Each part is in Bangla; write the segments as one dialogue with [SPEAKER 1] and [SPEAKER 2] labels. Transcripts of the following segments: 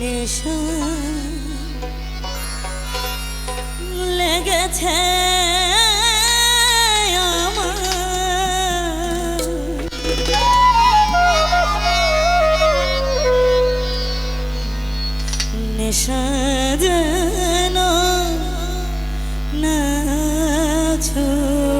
[SPEAKER 1] নেশা লেগেছে নেশা যেন না ছুটে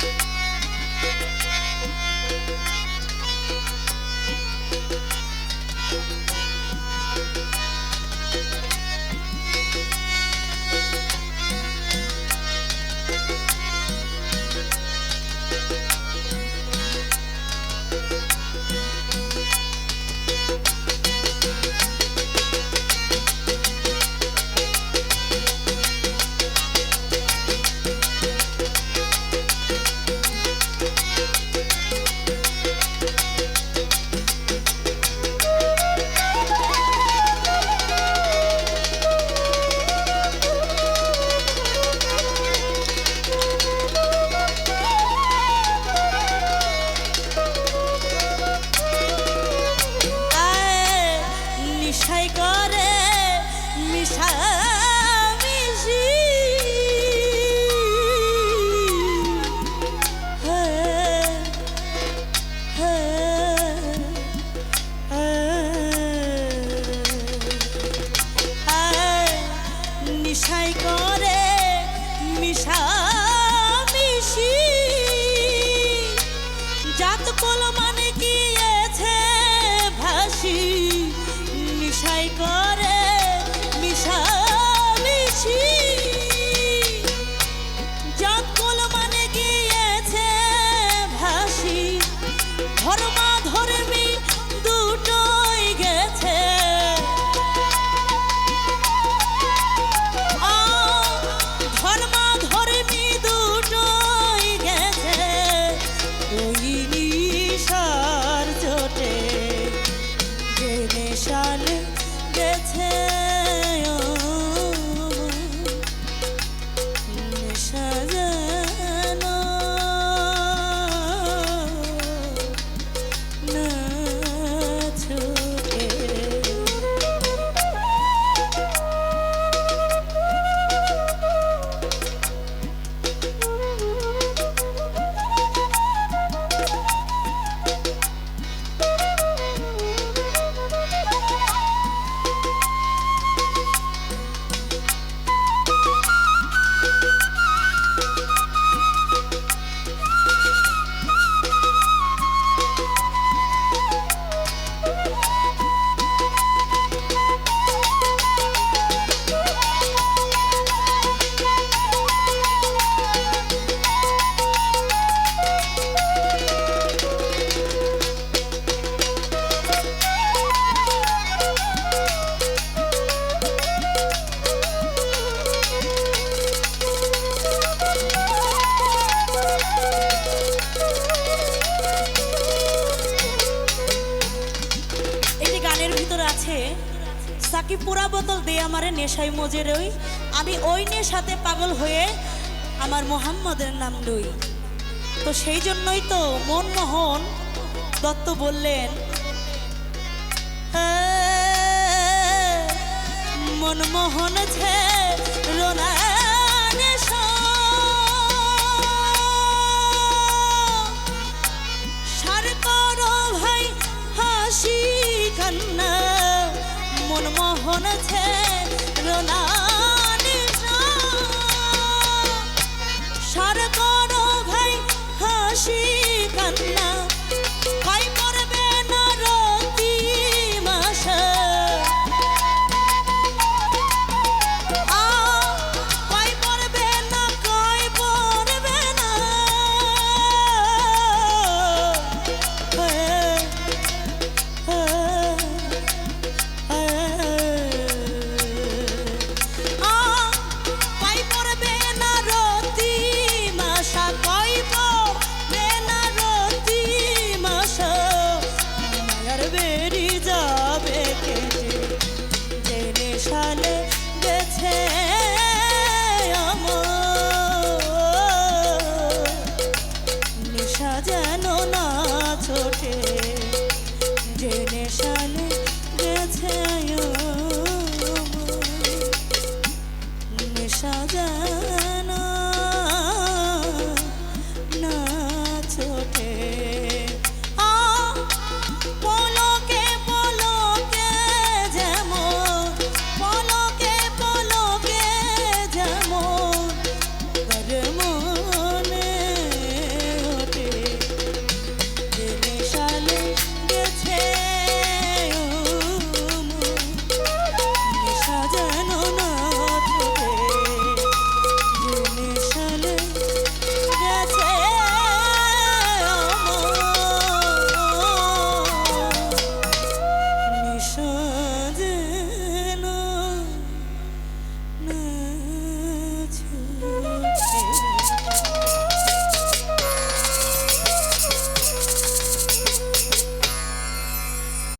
[SPEAKER 1] Thank you. জানে গেছে সাকি পুরা বোতল দিয়ে আমার নেশায় মজে রই? আমি ওই নেশাতে পাগল হয়ে আমার মোহাম্মদের নাম লই। তো সেই জন্যই তো মনমোহন দত্ত বললেন মনমোহন ছে she যেন না